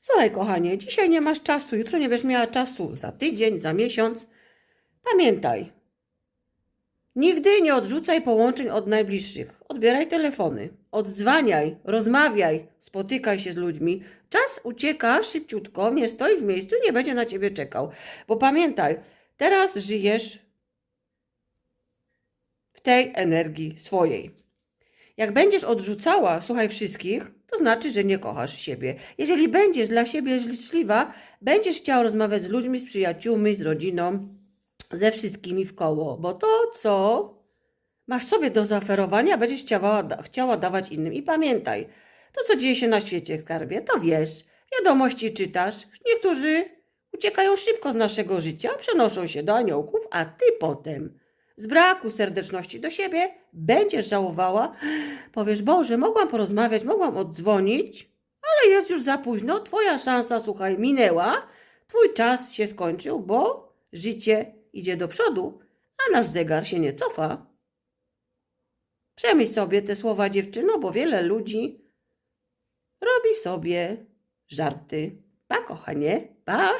Słuchaj, kochanie, dzisiaj nie masz czasu, jutro nie będziesz miała czasu, za tydzień, za miesiąc. Pamiętaj, nigdy nie odrzucaj połączeń od najbliższych. Odbieraj telefony, odzwaniaj, rozmawiaj, spotykaj się z ludźmi. Czas ucieka szybciutko, nie stoi w miejscu nie będzie na ciebie czekał. Bo pamiętaj, teraz żyjesz w tej energii swojej. Jak będziesz odrzucała, słuchaj wszystkich, to znaczy, że nie kochasz siebie. Jeżeli będziesz dla siebie życzliwa, będziesz chciała rozmawiać z ludźmi, z przyjaciółmi, z rodziną, ze wszystkimi w koło, bo to, co masz sobie do zaoferowania, będziesz chciała, chciała dawać innym. I pamiętaj, to, co dzieje się na świecie, skarbie, to wiesz, wiadomości czytasz. Niektórzy uciekają szybko z naszego życia, przenoszą się do aniołków, a ty potem z braku serdeczności do siebie będziesz żałowała. Powiesz, Boże, mogłam porozmawiać, mogłam oddzwonić, ale jest już za późno. Twoja szansa, słuchaj, minęła. Twój czas się skończył, bo życie idzie do przodu, a nasz zegar się nie cofa. Przemyśl sobie te słowa, dziewczyno, bo wiele ludzi robi sobie żarty. Pa, kochanie, pa.